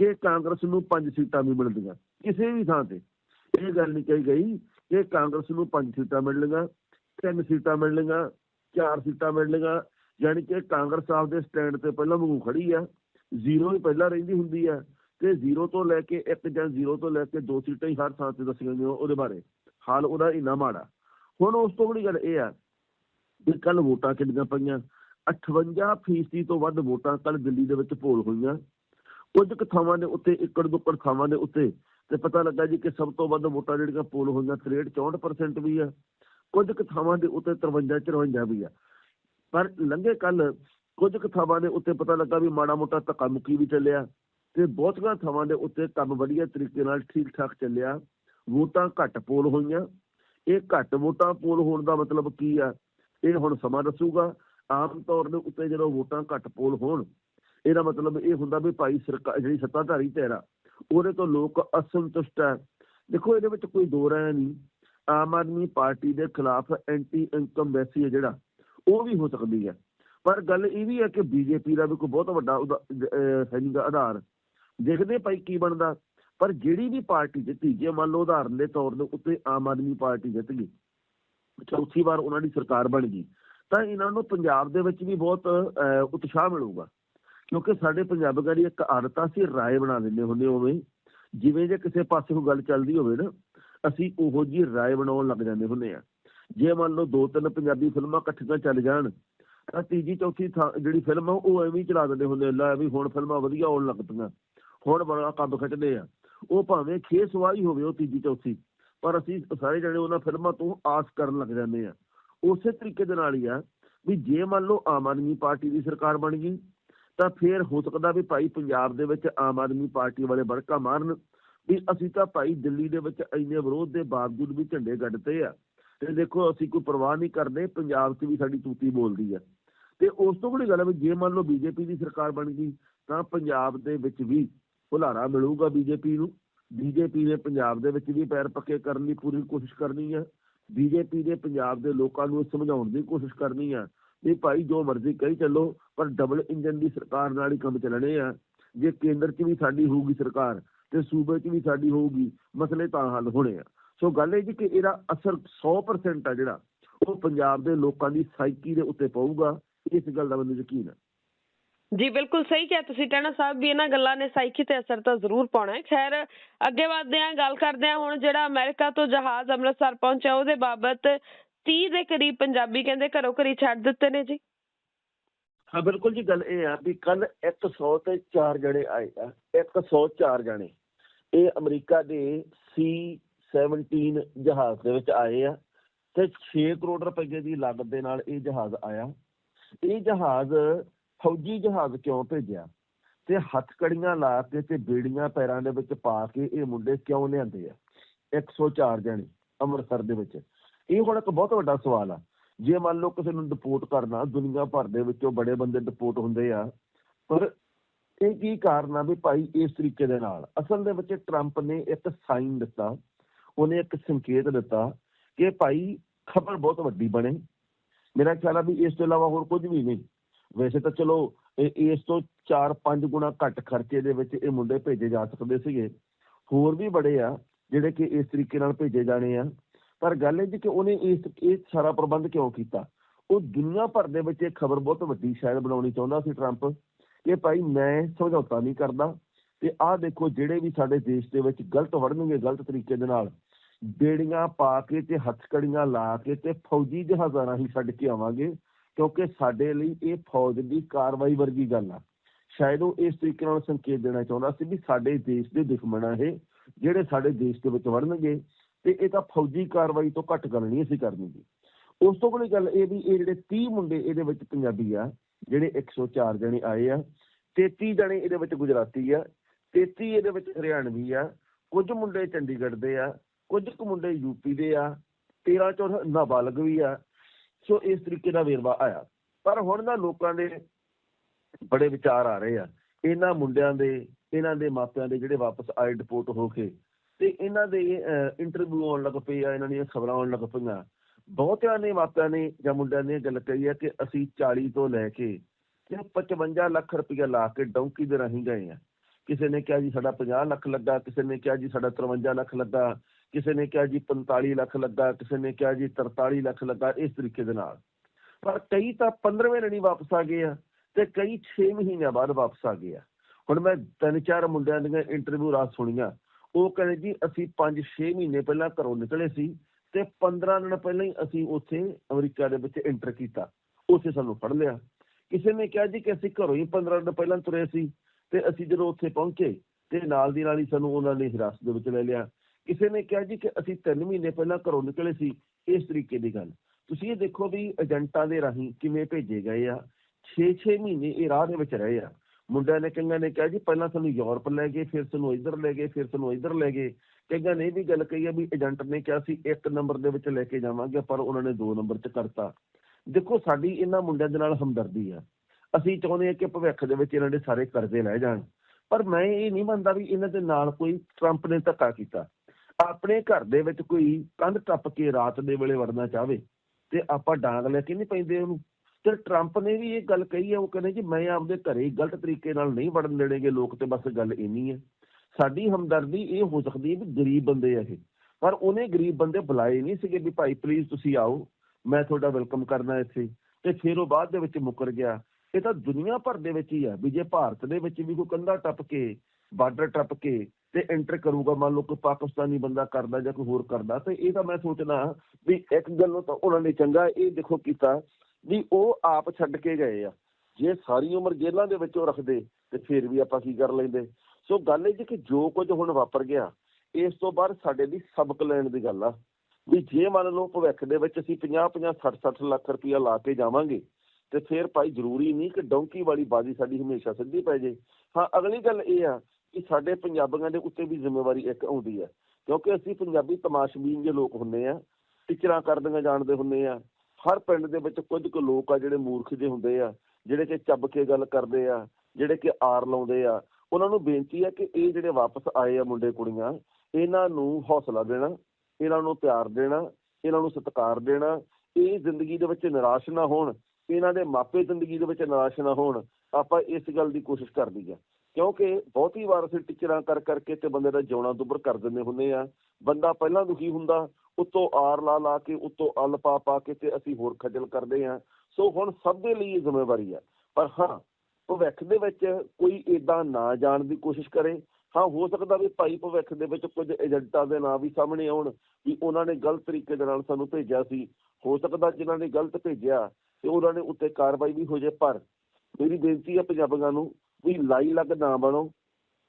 ਕਿ ਕਾਂਗਰਸ ਨੂੰ ਪੰਜ ਸੀਟਾਂ ਵੀ ਮਿਲਦੀਆਂ, ਕਿਸੇ ਵੀ ਥਾਂ ਤੇ। ਇਹ ਗੱਲ ਨਹੀਂ ਕਹੀ ਗਈ ਕਿ ਕਾਂਗਰਸ ਨੂੰ ਪੰਜ ਸੀਟਾਂ ਮਿਲਣਗੀਆਂ, ਤਿੰਨ ਸੀਟਾਂ ਮਿਲਣਗੀਆਂ, ਚਾਰ ਸੀਟਾਂ ਮਿਲਣਗੀਆਂ, ਯਾਨੀ ਕਿ ਕਾਂਗਰਸ ਆਪਦੇ ਸਟੈਂਡ ਤੇ ਪਹਿਲਾਂ ਵਾਂਗੂ ਖੜੀ ਆ, ਜ਼ੀਰੋ ਹੀ ਪਹਿਲਾਂ ਰਹਿੰਦੀ ਹੁੰਦੀ ਆ, ਤੇ ਜ਼ੀਰੋ ਤੋਂ ਲੈ ਕੇ ਇੱਕ ਜਾਂ ਜ਼ੀਰੋ ਤੋਂ ਲੈ ਕੇ ਦੋ ਸੀਟਾਂ ਹੀ ਹਰ ਥਾਂ ਤੇ ਦੱਸੀਆਂ ਗਈਆਂ ਉਹਦੇ ਬਾਰੇ। ਹਾਲ ਉਹਦਾ ਇੰਨਾ ਮਾੜਾ। ਹੁਣ ਉਸ ਤੋਂ ਬੜੀ ਗੱਲ ਇਹ ਆ ਵੀ ਕੱਲ ਵੋਟਾਂ ਕਿੰਨੀਆਂ ਪਈਆਂ 58 ਫੀਸਦੀ ਤੋਂ ਵੱਧ ਵੋਟਾਂ ਕੱਲ ਦਿੱਲੀ ਦੇ ਵਿੱਚ ਪੋਲ ਹੋਈਆਂ। ਕੁਝ ਕੁ ਥਾਵਾਂ ਦੇ ਉੱਤੇ, ਏਕੜ ਦੁੱਕੜ ਥਾਵਾਂ ਦੇ ਉੱਤੇ ਤੇ ਪਤਾ ਲੱਗਾ ਜੀ ਕਿ ਸਭ ਤੋਂ ਵੱਧ ਵੋਟਾਂ ਜਿਹੜੀਆਂ ਪੋਲ ਹੋਈਆਂ 63 64% ਵੀ ਆ। ਕੁਝ ਕੁ ਥਾਵਾਂ ਦੇ ਉੱਤੇ 53 54 ਵੀ ਆ। ਪਰ ਲੰਘੇ ਕੱਲ ਕੁਝ ਕੁ ਥਾਵਾਂ ਦੇ ਉੱਤੇ ਪਤਾ ਲੱਗਾ ਵੀ ਮਾੜਾ ਮੋਟਾ ਧੱਕਾ ਮੁੱਕੀ ਵੀ ਚੱਲਿਆ ਤੇ ਬਹੁਤੀਆਂ ਥਾਵਾਂ ਦੇ ਉੱਤੇ ਕੰਮ ਵਧੀਆ ਤਰੀਕੇ ਨਾਲ ਠੀਕ ਠਾਕ ਚੱਲਿਆ। ਵੋਟਾਂ ਘੱਟ ਪੋਲ ਹੋਈਆਂ। ਇਹ ਘੱਟ ਵੋਟਾਂ ਪੋਲ ਹੋਣ ਦਾ ਮਤਲਬ ਕੀ ਆ? ਇਹ ਹੁਣ ਸਮਾਂ ਦੱਸੂਗਾ। ਆਮ ਤੌਰ ਦੇ ਉੱਤੇ ਜਦੋਂ ਵੋਟਾਂ ਘੱਟ ਪੋਲ ਹੋਣ ਇਹਦਾ ਮਤਲਬ ਇਹ ਹੁੰਦਾ ਵੀ ਭਾਈ ਸਰਕਾਰ ਜਿਹੜੀ ਸੱਤਾਧਾਰੀ ਧਿਰ ਆ, ਉਹਦੇ ਤੋਂ ਲੋਕ ਅਸੰਤੁਸ਼ਟ ਹੈ ਦੇਖੋ, ਇਹਦੇ ਵਿੱਚ ਕੋਈ ਦੋ ਰਾय ਨਹੀਂ। ਆਮ ਆਦਮੀ ਪਾਰਟੀ ਦੇ ਖਿਲਾਫ ਐਂਟੀ ਇਨਕਮ ਵੈਸੀ ਹੈ ਜਿਹੜਾ, ਉਹ ਵੀ ਹੋ ਸਕਦੀ ਹੈ। ਪਰ ਗੱਲ ਇਹ ਵੀ ਹੈ ਕਿ ਬੀਜੇਪੀ ਦਾ ਵੀ ਕੋਈ ਬਹੁਤ ਵੱਡਾ ਹੈ ਨਹੀਂਗਾ ਆਧਾਰ। ਦੇਖਦੇ ਭਾਈ ਕੀ ਬਣਦਾ। ਪਰ ਜਿਹੜੀ ਵੀ ਪਾਰਟੀ ਜਿੱਤੀ, ਜੇ ਮੰਨ ਲਓ ਉਦਾਹਰਨ ਦੇ ਤੌਰ ਦੇ ਉੱਤੇ ਆਮ ਆਦਮੀ ਪਾਰਟੀ ਜਿੱਤ ਗਈ, ਚੌਥੀ ਵਾਰ ਉਹਨਾਂ ਦੀ ਸਰਕਾਰ ਬਣ ਗਈ, ਤਾਂ ਇਹਨਾਂ ਨੂੰ ਪੰਜਾਬ ਦੇ ਵਿੱਚ ਵੀ ਬਹੁਤ ਉਤਸ਼ਾਹ ਮਿਲੂਗਾ। ਕਿਉਂਕਿ ਸਾਡੇ ਪੰਜਾਬੀਆਂ ਦੀ ਇੱਕ ਆਦਤ ਆ ਸੀ, ਰਾਏ ਬਣਾ ਦਿੰਦੇ ਹੁੰਦੇ ਉਵੇਂ ਜਿਵੇਂ ਜੇ ਕਿਸੇ ਪਾਸੇ ਕੋਈ ਗੱਲ ਚੱਲਦੀ ਹੋਵੇ ਨਾ, ਅਸੀਂ ਉਹੋ ਜੀ ਰਾਏ ਬਣਾਉਣ ਲੱਗ ਜਾਂਦੇ ਹੁੰਦੇ ਆ। ਜੇ ਮੰਨ ਲਓ ਦੋ ਤਿੰਨ ਪੰਜਾਬੀ ਫਿਲਮਾਂ ਇਕੱਠੀਆਂ ਚੱਲ ਜਾਣ, ਤਾਂ ਤੀਜੀ ਚੌਥੀ ਜਿਹੜੀ ਫਿਲਮ ਆ, ਉਹ ਐਵੇਂ ਹੀ ਚਲਾ ਦਿੰਦੇ ਹੁੰਦੇ ਲੈ ਵੀ ਹੁਣ ਫਿਲਮਾਂ ਵਧੀਆ ਆਉਣ ਲੱਗ ਪਈਆਂ, ਹੁਣ ਬੜਾ ਕੰਮ ਖਿੱਚਦੇ ਆ। ਉਹ ਭਾਵੇਂ ਖੇ ਸਵਾਈ ਹੋਵੇ ਉਹ ਤੀਜੀ ਚੌਥੀ, ਪਰ ਅਸੀਂ ਸਾਰੇ ਜਣੇ ਉਹਨਾਂ ਫਿਲਮਾਂ ਤੋਂ ਆਸ ਕਰਨ ਲੱਗ ਜਾਂਦੇ ਆ। ਉਸੇ ਤਰੀਕੇ ਦੇ ਨਾਲ ਹੀ ਆ, ਵੀ ਜੇ ਮੰਨ ਲਓ ਆਮ ਆਦਮੀ ਪਾਰਟੀ ਦੀ ਸਰਕਾਰ ਬਣ ਗਈ ਤਾਂ ਫੇਰ ਹੋ ਸਕਦਾ ਵੀ ਭਾਈ ਪੰਜਾਬ ਦੇ ਵਿੱਚ ਆਮ ਆਦਮੀ ਪਾਰਟੀ ਵਾਲੇ ਬੜਕਾ ਮਾਰਨ ਵੀ ਅਸੀਂ ਤਾਂ ਭਾਈ ਦਿੱਲੀ ਦੇ ਵਿੱਚ ਇੰਨੇ ਵਿਰੋਧ ਦੇ ਬਾਵਜੂਦ ਵੀ ਝੰਡੇ ਗੱਡਤੇ ਆ। ਤੇ ਦੇਖੋ ਅਸੀਂ ਕੋਈ ਪਰਵਾਹ ਨਹੀਂ ਕਰਦੇ, ਪੰਜਾਬ 'ਚ ਵੀ ਸਾਡੀ ਤੂਤੀ ਬੋਲਦੀ ਆ। ਤੇ ਉਸ ਤੋਂ ਬੜੀ ਗੱਲ ਹੈ ਵੀ ਜੇ ਮੰਨ ਲਓ ਬੀਜੇਪੀ ਦੀ ਸਰਕਾਰ ਬਣ ਗਈ, ਤਾਂ ਪੰਜਾਬ ਦੇ ਵਿੱਚ ਵੀ ਹੁਲਾਰਾ ਮਿਲੂਗਾ ਬੀਜੇਪੀ ਨੂੰ। ਬੀਜੇਪੀ ਨੇ ਪੰਜਾਬ ਦੇ ਵਿੱਚ ਵੀ ਪੈਰ ਪੱਕੇ ਕਰਨ ਦੀ ਪੂਰੀ ਕੋਸ਼ਿਸ਼ ਕਰਨੀ ਆ। ਬੀਜੇਪੀ ਨੇ ਪੰਜਾਬ ਦੇ ਲੋਕਾਂ ਨੂੰ ਸਮਝਾਉਣ ਦੀ ਕੋਸ਼ਿਸ਼ ਕਰਨੀ ਹੈ ਵੀ ਭਾਈ ਜੋ ਮਰਜ਼ੀ ਕਹੀ ਚੱਲੋ, ਪਰ ਡਬਲ ਇੰਜਨ ਦੀ ਸਰਕਾਰ ਨਾਲ ਹੀ ਕੰਮ ਚੱਲਣੇ ਆ। ਜੇ ਕੇਂਦਰ 'ਚ ਵੀ ਸਾਡੀ ਹੋਊਗੀ ਸਰਕਾਰ ਤੇ ਸੂਬੇ 'ਚ ਵੀ ਸਾਡੀ ਹੋਊਗੀ, ਮਸਲੇ ਤਾਂ ਹੱਲ ਹੋਣੇ ਆ। ਸੋ ਗੱਲ ਇਹ ਜੀ ਕਿ ਇਹਦਾ ਅਸਰ 100% ਆ ਜਿਹੜਾ, ਉਹ ਪੰਜਾਬ ਦੇ ਲੋਕਾਂ ਦੀ ਸਾਈਕੀ ਦੇ ਉੱਤੇ ਪਊਗਾ, ਇਸ ਗੱਲ ਦਾ ਮੈਨੂੰ ਯਕੀਨ ਹੈ ਜੀ, ਬਿਲਕੁਲ ਸਹੀ ਕਿਹਾ ਤੁਸੀਂ, ਟੈਣਾ ਸਾਹਿਬ ਵੀ ਇਹਨਾਂ ਗੱਲਾਂ ਨੇ ਸਾਈਕੀ ਤੇ ਅਸਰ ਤਾਂ ਜ਼ਰੂਰ ਪਾਉਣਾ ਹੈ। ਖੈਰ, ਅੱਗੇ ਵਧਦੇ ਹਾਂ, ਗੱਲ ਕਰਦੇ ਹਾਂ, ਹੁਣ ਜਿਹੜਾ ਅਮਰੀਕਾ ਤੋਂ ਜਹਾਜ਼ ਅੰਮ੍ਰਿਤਸਰ ਪਹੁੰਚਿਆ, ਉਹਦੇ ਬਾਬਤ 30 ਦੇ ਕਰੀਬ ਪੰਜਾਬੀ ਕਹਿੰਦੇ ਘਰੋਂ ਘਰੀ ਛੱਡ ਦਿੱਤੇ ਨੇ ਜੀ। ਹਾਂ, ਬਿਲਕੁਲ ਜੀ, ਗੱਲ ਇਹ ਆ ਵੀ ਕੱਲ 100 ਤੇ 4 ਜਣੇ ਆਏ ਆ 104 ਜਣੇ। ਇਹ ਅਮਰੀਕਾ ਦੇ C17 ਜਹਾਜ਼ ਦੇ ਵਿੱਚ ਆਏ ਆ ਤੇ 6 ਕਰੋੜ ਰੁਪਏ ਦੀ ਲਾਗਤ ਦੇ ਨਾਲ ਇਹ ਜਹਾਜ਼ ਆਇਆ। ਇਹ ਜਹਾਜ਼ ਫੌਜੀ ਜਹਾਜ਼ ਕਿਉਂ ਭੇਜਿਆ? ਤੇ ਹੱਥਕੜੀਆਂ ਲਾ ਕੇ ਤੇ ਬੇੜੀਆਂ ਪੈਰਾਂ ਦੇ ਵਿੱਚ ਪਾ ਕੇ ਇਹ ਮੁੰਡੇ ਕਿਉਂ ਲਿਆਂਦੇ ਆ? 104 ਜਣੇ ਅੰਮ੍ਰਿਤਸਰ ਦੇ ਵਿੱਚ। ਇਹ ਹੁਣ ਇੱਕ ਬਹੁਤ ਵੱਡਾ ਸਵਾਲ ਆ। ਜੇ ਮੰਨ ਲਓ ਕਿਸੇ ਨੂੰ ਡਿਪੋਰਟ ਕਰਨਾ, ਦੁਨੀਆ ਭਰ ਦੇ ਵਿੱਚੋਂ ਬੜੇ ਬੰਦੇ ਡਿਪੋਰਟ ਹੁੰਦੇ ਆ, ਪਰ ਇਹ ਕੀ ਕਾਰਨ ਆ ਵੀ ਭਾਈ ਇਸ ਤਰੀਕੇ ਦੇ ਨਾਲ? ਅਸਲ ਦੇ ਵਿੱਚ ਟਰੰਪ ਨੇ ਇੱਕ ਸਾਈਨ ਦਿੱਤਾ, ਉਹਨੇ ਇੱਕ ਸੰਕੇਤ ਦਿੱਤਾ ਕਿ ਭਾਈ ਖਬਰ ਬਹੁਤ ਵੱਡੀ ਬਣੇ। ਮੇਰਾ ਖਿਆਲ ਆ ਵੀ ਇਸ ਤੋਂ ਇਲਾਵਾ ਹੋਰ ਕੁਝ ਵੀ ਨਹੀਂ। ਵੈਸੇ ਤਾਂ ਚਲੋ, ਇਹ ਇਸ ਤੋਂ 4-5 ਗੁਣਾ ਘੱਟ ਖਰਚੇ ਦੇ ਵਿੱਚ ਇਹ ਮੁੰਡੇ ਭੇਜੇ ਜਾ ਸਕਦੇ ਸੀਗੇ। ਹੋਰ ਵੀ ਬੜੇ ਆ ਜਿਹੜੇ ਕਿ ਇਸ ਤਰੀਕੇ ਨਾਲ ਭੇਜੇ ਜਾਣੇ ਆ। ਪਰ ਗੱਲ ਇਹ ਜੀ ਕਿ ਉਹਨੇ ਇਸ, ਇਹ ਸਾਰਾ ਪ੍ਰਬੰਧ ਕਿਉਂ ਕੀਤਾ? ਉਹ ਦੁਨੀਆ ਭਰ ਦੇ ਵਿੱਚ ਇਹ ਖਬਰ ਬਹੁਤ ਵੱਡੀ ਸ਼ਾਇਦ ਬਣਾਉਣੀ ਚਾਹੁੰਦਾ ਸੀ ਟਰੰਪ ਕਿ ਭਾਈ ਮੈਂ ਸਮਝੌਤਾ ਨਹੀਂ ਕਰਦਾ ਤੇ ਆਹ ਦੇਖੋ ਜਿਹੜੇ ਵੀ ਸਾਡੇ ਦੇਸ਼ ਦੇ ਵਿੱਚ ਗਲਤ ਵੜਨਗੇ ਗਲਤ ਤਰੀਕੇ ਦੇ ਨਾਲ, ਬੇੜੀਆਂ ਪਾ ਕੇ ਤੇ ਹੱਥਕੜੀਆਂ ਲਾ ਕੇ ਤੇ ਫੌਜੀ ਜਹਾਜ਼ਾਂ ਰਾਹੀਂ ਛੱਡ ਕੇ ਆਵਾਂਗੇ ਕਿਉਂਕਿ ਸਾਡੇ ਲਈ ਇਹ ਫੌਜ ਦੀ ਕਾਰਵਾਈ ਵਰਗੀ ਗੱਲ ਆ। ਸ਼ਾਇਦ ਉਹ ਇਸ ਤਰੀਕੇ ਨਾਲ ਸੰਕੇਤ ਦੇਣਾ ਚਾਹੁੰਦਾ ਸੀ ਵੀ ਸਾਡੇ ਦੇਸ਼ ਦੇ ਦੁਸ਼ਮਣ ਆ ਇਹ, ਜਿਹੜੇ ਸਾਡੇ ਦੇਸ਼ ਦੇ ਵਿੱਚ ਵੜਨਗੇ। ਤੇ ਇਹ ਤਾਂ ਫੌਜੀ ਕਾਰਵਾਈ ਤੋਂ ਘੱਟ ਗੱਲ ਨਹੀਂ ਅਸੀਂ ਕਰਨੀ ਜੀ। ਉਸ ਤੋਂ ਕੋਈ ਗੱਲ ਇਹ ਵੀ ਇਹ ਜਿਹੜੇ 30 ਮੁੰਡੇ ਇਹਦੇ ਵਿੱਚ ਪੰਜਾਬੀ ਆ, ਜਿਹੜੇ 104 ਜਣੇ ਆਏ ਆ 33 ਜਣੇ ਇਹਦੇ ਵਿੱਚ ਗੁਜਰਾਤੀ ਆ 33 ਇਹਦੇ ਵਿੱਚ ਹਰਿਆਣਵੀ ਆ, ਕੁਝ ਮੁੰਡੇ ਚੰਡੀਗੜ੍ਹ ਦੇ ਆ, ਕੁਝ ਕੁ ਮੁੰਡੇ ਯੂਪੀ ਦੇ ਆ 13 ਚੋਂ ਨਾਬਾਲਗ ਵੀ ਆ, ਸੋ ਇਸ ਤਰੀਕੇ ਦਾ ਵੇਰਵਾ ਆਇਆ। ਪਰ ਹੁਣ ਨਾ ਲੋਕਾਂ ਦੇ ਬੜੇ ਵਿਚਾਰ ਆ ਰਹੇ ਆ। ਇਹਨਾਂ ਮੁੰਡਿਆਂ ਦੇ, ਇਹਨਾਂ ਦੇ ਮਾਪਿਆਂ ਦੇ ਜਿਹੜੇ ਵਾਪਸ ਆਏ, ਡਿਪੋਰਟ ਹੋ ਕੇ ਤੇ ਇਹਨਾਂ ਦੇ ਇੰਟਰਵਿਊ ਆਉਣ ਲੱਗ ਪਏ ਆ, ਇਹਨਾਂ ਦੀਆਂ ਖਬਰਾਂ ਆਉਣ ਲੱਗ ਪਈਆਂ। ਬਹੁਤਿਆਂ ਨੇ, ਮਾਪਿਆਂ ਨੇ ਜਾਂ ਮੁੰਡਿਆਂ ਨੇ ਇਹ ਗੱਲ ਕਹੀ ਹੈ ਕਿ ਅਸੀਂ 40 ਤੋਂ ਲੈ ਕੇ ਤੇ 55 ਲੱਖ ਰੁਪਇਆ ਲਾ ਕੇ ਡੌਂਕੀ ਦੇ ਰਾਹੀਂ ਗਏ ਆ। ਕਿਸੇ ਨੇ ਕਿਹਾ ਜੀ ਸਾਡਾ 50 ਲੱਖ ਲੱਗਾ, ਕਿਸੇ ਨੇ ਕਿਹਾ ਜੀ ਸਾਡਾ 53 ਲੱਖ ਲੱਗਾ, ਕਿਸੇ ਨੇ ਕਿਹਾ ਜੀ 45 ਲੱਖ ਲੱਗਾ, ਕਿਸੇ ਨੇ ਕਿਹਾ ਜੀ 43 ਲੱਖ ਲੱਗਾ ਇਸ ਤਰੀਕੇ ਦੇ ਨਾਲ। ਪਰ ਕਈ ਤਾਂ 15ਵੇਂ ਦਿਨ ਹੀ ਵਾਪਸ ਆ ਗਏ ਆ ਤੇ ਕਈ 6 ਮਹੀਨਿਆਂ ਬਾਅਦ ਵਾਪਸ ਆ ਗਏ ਆ। ਹੁਣ ਮੈਂ ਤਿੰਨ ਚਾਰ ਮੁੰਡਿਆਂ ਦੀਆਂ ਇੰਟਰਵਿਊ ਰਾਤ ਸੁਣੀਆਂ। ਉਹ ਕਹਿੰਦੇ ਜੀ ਅਸੀਂ 5-6 ਮਹੀਨੇ ਪਹਿਲਾਂ ਘਰੋਂ ਨਿਕਲੇ ਸੀ ਤੇ 15 ਦਿਨ ਪਹਿਲਾਂ ਹੀ ਅਸੀਂ ਉੱਥੇ ਅਮਰੀਕਾ ਦੇ ਵਿੱਚ ਐਂਟਰ ਕੀਤਾ, ਉੱਥੇ ਸਾਨੂੰ ਫੜ ਲਿਆ। ਕਿਸੇ ਨੇ ਕਿਹਾ ਜੀ ਕਿ ਅਸੀਂ ਘਰੋਂ ਹੀ 15 ਦਿਨ ਪਹਿਲਾਂ ਤੁਰੇ ਸੀ ਤੇ ਅਸੀਂ ਜਦੋਂ ਉੱਥੇ ਪਹੁੰਚੇ ਤੇ ਨਾਲ ਦੀ ਨਾਲ ਹੀ ਸਾਨੂੰ ਉਹਨਾਂ ਨੇ ਹਿਰਾਸਤ ਦੇ ਵਿੱਚ ਲੈ ਲਿਆ। ਕਿਸੇ ਨੇ ਕਿਹਾ ਜੀ ਕਿ ਅਸੀਂ 3 ਮਹੀਨੇ ਪਹਿਲਾਂ ਘਰੋਂ ਨਿਕਲੇ ਸੀ, ਇਸ ਤਰੀਕੇ ਦੀ ਗੱਲ। ਤੁਸੀਂ ਇਹ ਦੇਖੋ ਵੀ ਏਜੰਟਾਂ ਦੇ ਰਾਹੀਂ ਕਿਵੇਂ ਭੇਜੇ ਗਏ ਆ। 6-6 ਮਹੀਨੇ ਇਹ ਰਾਹ ਦੇ ਵਿੱਚ ਰਹੇ ਆ। ਮੁੰਡਿਆਂ ਨੇ ਕਈਆਂ ਨੇ ਕਿਹਾ ਜੀ, ਪਹਿਲਾਂ ਸਾਨੂੰ ਯੂਰਪ ਲੈ ਗਏ, ਫਿਰ ਸਾਨੂੰ ਇੱਧਰ ਲੈ ਗਏ, ਫਿਰ ਸਾਨੂੰ ਇੱਧਰ ਲੈ ਗਏ। ਕਈਆਂ ਨੇ ਇਹ ਵੀ ਗੱਲ ਕਹੀ ਆ ਵੀ ਏਜੰਟ ਨੇ ਕਿਹਾ ਸੀ, ਇੱਕ ਨੰਬਰ ਦੇ ਵਿੱਚ ਲੈ ਕੇ ਜਾਵਾਂਗੇ, ਪਰ ਉਹਨਾਂ ਨੇ ਦੋ ਨੰਬਰ 'ਚ ਕਰਤਾ। ਦੇਖੋ, ਸਾਡੀ ਇਹਨਾਂ ਮੁੰਡਿਆਂ ਦੇ ਨਾਲ ਹਮਦਰਦੀ ਆ। ਅਸੀਂ ਚਾਹੁੰਦੇ ਹਾਂ ਕਿ ਭਵਿੱਖ ਦੇ ਵਿੱਚ ਇਹਨਾਂ ਦੇ ਸਾਰੇ ਕਰਜ਼ੇ ਲੈ ਜਾਣ। ਪਰ ਮੈਂ ਇਹ ਨਹੀਂ ਮੰਨਦਾ ਵੀ ਇਹਨਾਂ ਦੇ ਨਾਲ ਕੋਈ ਟਰੰਪ ਨੇ ਧੱਕਾ ਕੀਤਾ। ਆਪਣੇ ਘਰ ਦੇ ਵਿੱਚ ਕੋਈ ਕੰਧ ਟੱਪ ਕੇ ਰਾਤ ਦੇ ਵੇਲੇ ਵੜਨਾ ਚਾਹਵੇ, ਤੇ ਆਪਾਂ ਡਾਂਗ ਲੈ ਕੇ ਨਹੀਂ ਪੈਂਦੇ ਉਹਨੂੰ। ਤੇ ਟਰੰਪ ਨੇ ਵੀ ਇਹ ਗੱਲ ਕਹੀ ਹੈ, ਉਹ ਕਹਿੰਦੇ ਜੀ, ਮੈਂ ਆਪਦੇ ਘਰੇ ਗਲਤ ਤਰੀਕੇ ਨਾਲ ਨਹੀਂ ਵੜਨ ਦੇਣਗੇ, ਲੋਕ ਤੇ ਬਸ ਗੱਲ ਇੰਨੀ ਹੈ। ਸਾਡੀ ਹਮਦਰਦੀ ਇਹ ਹੋ ਸਕਦੀ ਹੈ ਵੀ ਗਰੀਬ ਬੰਦੇ ਆ ਇਹ। ਪਰ ਉਹਨੇ ਗਰੀਬ ਬੰਦੇ ਬੁਲਾਏ ਨਹੀਂ ਸੀਗੇ ਵੀ ਭਾਈ ਪਲੀਜ਼ ਤੁਸੀਂ ਆਓ, ਮੈਂ ਤੁਹਾਡਾ ਵੈਲਕਮ ਕਰਨਾ ਇੱਥੇ। ਤੇ ਫਿਰ ਉਹ ਬਾਅਦ ਦੇ ਵਿੱਚ ਮੁੱਕਰ ਗਿਆ। ਇਹ ਤਾਂ ਦੁਨੀਆ ਭਰ ਦੇ ਵਿੱਚ ਹੀ ਆ ਵੀ ਜੇ ਭਾਰਤ ਦੇ ਵਿੱਚ ਵੀ ਕੋਈ ਕੰਧਾ ਟੱਪ ਕੇ, ਬਾਰਡਰ ਟੱਪ ਕੇ ਤੇ ਐਂਟਰ ਕਰੂਗਾ, ਮੰਨ ਲਓ ਕੋਈ ਪਾਕਿਸਤਾਨੀ ਬੰਦਾ ਕਰਦਾ ਜਾਂ ਕੋਈ ਹੋਰ ਕਰਦਾ, ਤੇ ਇਹ ਤਾਂ ਮੈਂ ਸੋਚਦਾ ਵੀ ਇੱਕ ਗੱਲ ਤਾਂ ਉਹਨਾਂ ਨੇ ਚੰਗਾ ਇਹ ਦੇਖੋ ਕੀਤਾ ਵੀ ਉਹ ਆਪ ਛੱਡ ਕੇ ਗਏ ਆ। ਜੇ ਸਾਰੀ ਉਮਰ ਜੇਲ੍ਹਾਂ ਦੇ ਵਿੱਚ ਉਹ ਰੱਖਦੇ, ਤੇ ਫਿਰ ਵੀ ਆਪਾਂ ਕੀ ਕਰ ਲੈਂਦੇ? ਸੋ ਗੱਲ ਇਹ ਜੀ ਕਿ ਜੋ ਕੁਝ ਹੁਣ ਵਾਪਰ ਗਿਆ, ਇਸ ਤੋਂ ਬਾਅਦ ਸਾਡੇ ਲਈ ਸਬਕ ਲੈਣ ਦੀ ਗੱਲ ਆ। ਵੀ ਜੇ ਮੰਨ ਲਓ ਭਵਿੱਖ ਦੇ ਵਿੱਚ ਅਸੀਂ 50 50 60 60 ਲੱਖ ਰੁਪਇਆ ਲਾ ਕੇ ਜਾਵਾਂਗੇ, ਤੇ ਫਿਰ ਭਾਈ ਜ਼ਰੂਰੀ ਨਹੀਂ ਕਿ ਡੌਂਕੀ ਵਾਲੀ ਬਾਜ਼ੀ ਸਾਡੀ ਹਮੇਸ਼ਾ ਸਿੱਧੀ ਪੈ ਜੇ। ਹਾਂ, ਅਗਲੀ ਗੱਲ ਇਹ ਆ ਕਿ ਸਾਡੇ ਪੰਜਾਬੀਆਂ ਦੇ ਉੱਤੇ ਵੀ ਜ਼ਿੰਮੇਵਾਰੀ ਇੱਕ ਆਉਂਦੀ ਹੈ ਕਿਉਂਕਿ ਅਸੀਂ ਪੰਜਾਬੀ ਤਮਾਸ਼ਬੀਨ ਜੇ ਲੋਕ ਹੁੰਨੇ ਆ, ਟੀਚਰਾਂ ਕਰਦੀਆਂ ਜਾਣਦੇ ਹੁੰਨੇ ਆ ਹਰ ਪਿੰਡ ਦੇ ਵਿੱਚ ਕੁਝ ਕੁ ਲੋਕ ਆ ਜਿਹੜੇ ਮੂਰਖ ਜਿਹੇ ਹੁੰਦੇ ਆ, ਜਿਹੜੇ ਕਿ ਚੱਬ ਕੇ ਗੱਲ ਕਰਦੇ ਆ, ਜਿਹੜੇ ਕਿ ਆਰ ਲਾਉਂਦੇ ਆ। ਉਹਨਾਂ ਨੂੰ ਬੇਨਤੀ ਹੈ ਕਿ ਇਹ ਜਿਹੜੇ ਵਾਪਸ ਆਏ ਆ ਮੁੰਡੇ ਕੁੜੀਆਂ, ਇਹਨਾਂ ਨੂੰ ਹੌਸਲਾ ਦੇਣਾ, ਇਹਨਾਂ ਨੂੰ ਪਿਆਰ ਦੇਣਾ, ਇਹਨਾਂ ਨੂੰ ਸਤਿਕਾਰ ਦੇਣਾ। ਇਹ ਜ਼ਿੰਦਗੀ ਦੇ ਵਿੱਚ ਨਿਰਾਸ਼ ਨਾ ਹੋਣ, ਇਹਨਾਂ ਦੇ ਮਾਪੇ ਜ਼ਿੰਦਗੀ ਦੇ ਵਿੱਚ ਨਿਰਾਸ਼ ਨਾ ਹੋਣ। ਆਪਾਂ ਇਸ ਗੱਲ ਦੀ ਕੋਸ਼ਿਸ਼ ਕਰਦੀ ਆ ਕਿਉਂਕਿ ਬਹੁਤੀ ਵਾਰ ਅਸੀਂ ਟੀਚਰਾਂ ਕਰ ਕਰਕੇ ਤੇ ਬੰਦੇ ਦਾ ਜਿਉਣਾ ਦੁੱਬਰ ਕਰ ਦਿੰਦੇ ਹੁੰਦੇ ਆ ਬੰਦਾ ਪਹਿਲਾਂ ਦੁਖੀ ਹੁੰਦਾ, ਉੱਤੋਂ ਆਰ ਲਾ ਲਾ ਕੇ, ਉੱਤੋਂ ਅਲ ਪਾ ਪਾ ਕੇ ਤੇ ਅਸੀਂ ਹੋਰ ਖੱਜਲ ਕਰਦੇ ਆ ਸੋ ਹੁਣ ਸਭ ਦੇ ਲਈ ਇਹ ਜ਼ਿੰਮੇਵਾਰੀ ਆ ਪਰ ਹਾਂ, ਭਵਿੱਖ ਦੇ ਵਿੱਚ ਕੋਈ ਇਦਾਂ ਨਾ ਜਾਣ ਦੀ ਕੋਸ਼ਿਸ਼ ਕਰੇ। ਹਾਂ, ਹੋ ਸਕਦਾ ਵੀ ਭਾਈ ਭਵਿੱਖ ਦੇ ਵਿੱਚ ਕੁਝ ਏਜੰਟਾਂ ਦੇ ਨਾਂ ਵੀ ਸਾਹਮਣੇ ਆਉਣ ਵੀ ਉਹਨਾਂ ਨੇ ਗਲਤ ਤਰੀਕੇ ਦੇ ਨਾਲ ਸਾਨੂੰ ਭੇਜਿਆ ਸੀ। ਹੋ ਸਕਦਾ ਜਿਨ੍ਹਾਂ ਨੇ ਗਲਤ ਭੇਜਿਆ ਤੇ ਉਹਨਾਂ ਨੇ ਉੱਤੇ ਕਾਰਵਾਈ ਵੀ ਹੋ ਜੇ ਪਰ ਮੇਰੀ ਬੇਨਤੀ ਆ ਪੰਜਾਬੀਆਂ ਨੂੰ ਵੀ ਲਾਈ ਲੱਗ ਨਾ ਬਣੋ,